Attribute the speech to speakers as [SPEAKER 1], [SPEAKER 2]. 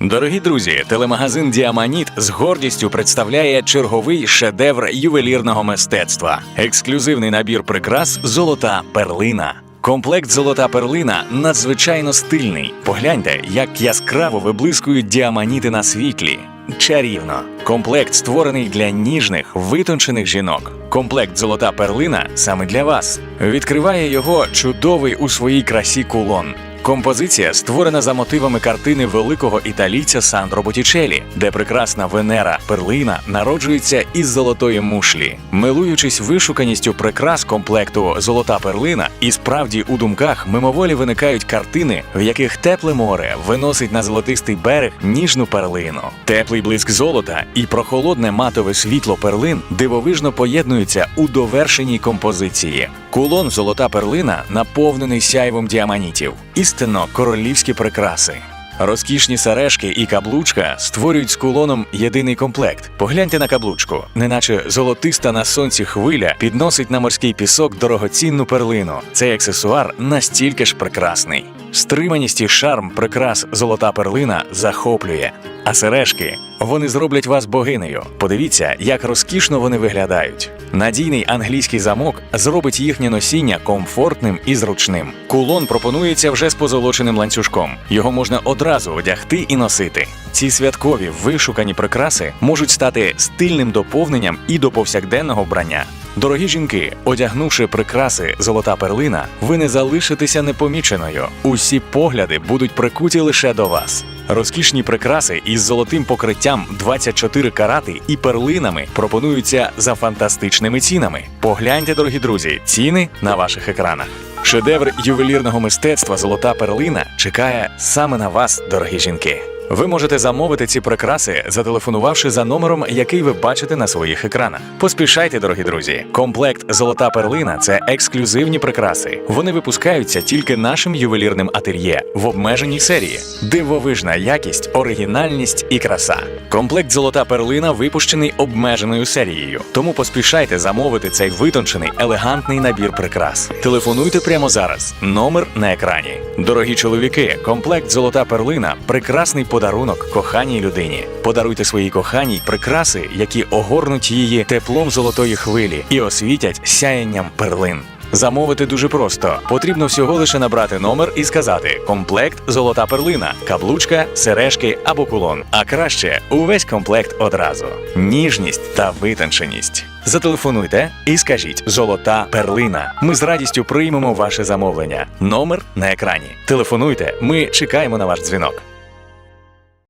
[SPEAKER 1] Дорогі друзі, телемагазин Діаманіт з гордістю представляє черговий шедевр ювелірного мистецтва, ексклюзивний набір прикрас Золота перлина. Комплект Золота перлина надзвичайно стильний. Погляньте, як яскраво виблискують діаманіти на світлі. Чарівно. Комплект створений для ніжних, витончених жінок. Комплект Золота перлина саме для вас. Відкриває його чудовий у своїй красі кулон. Композиція створена за мотивами картини великого італійця Сандро Боттічелі, де прекрасна Венера перлина народжується із золотої мушлі. Милуючись вишуканістю прикрас комплекту Золота перлина, і справді у думках мимоволі виникають картини, в яких тепле море виносить на золотистий берег ніжну перлину. Теплий блиск золота і прохолодне матове світло перлин дивовижно поєднуються у довершеній композиції. Кулон Золота перлина наповнений сяйвом діаманітів. Істинно королівські прикраси. Розкішні сережки і каблучка створюють з кулоном єдиний комплект. Погляньте на каблучку, неначе золотиста на сонці хвиля підносить на морський пісок дорогоцінну перлину. Цей аксесуар настільки ж прекрасний. Стриманість і шарм прикрас золота перлина захоплює. А сережки вони зроблять вас богинею. Подивіться, як розкішно вони виглядають. Надійний англійський замок зробить їхнє носіння комфортним і зручним. Кулон пропонується вже з позолоченим ланцюжком. Його можна одразу одягти і носити. Ці святкові вишукані прикраси можуть стати стильним доповненням і до повсякденного вбрання. Дорогі жінки, одягнувши прикраси золота перлина, ви не залишитеся непоміченою. Усі погляди будуть прикуті лише до вас. Розкішні прикраси із золотим покриттям 24 карати і перлинами пропонуються за фантастичними цінами. Погляньте, дорогі друзі, ціни на ваших екранах. Шедевр ювелірного мистецтва Золота перлина чекає саме на вас, дорогі жінки. Ви можете замовити ці прикраси, зателефонувавши за номером, який ви бачите на своїх екранах. Поспішайте, дорогі друзі. Комплект Золота перлина це ексклюзивні прикраси. Вони випускаються тільки нашим ювелірним ательє в обмеженій серії. Дивовижна якість, оригінальність і краса. Комплект Золота перлина випущений обмеженою серією. Тому поспішайте замовити цей витончений, елегантний набір прикрас. Телефонуйте прямо зараз. Номер на екрані. Дорогі чоловіки, комплект Золота перлина прекрасний подарунок коханій людині. Подаруйте своїй коханій прикраси, які огорнуть її теплом золотої хвилі і освітять сяєнням перлин. Замовити дуже просто. Потрібно всього лише набрати номер і сказати комплект золота перлина, каблучка, сережки або кулон. А краще увесь комплект одразу. Ніжність та витонченість. Зателефонуйте і скажіть золота перлина. Ми з радістю приймемо ваше замовлення. Номер на екрані. Телефонуйте, ми чекаємо на ваш дзвінок.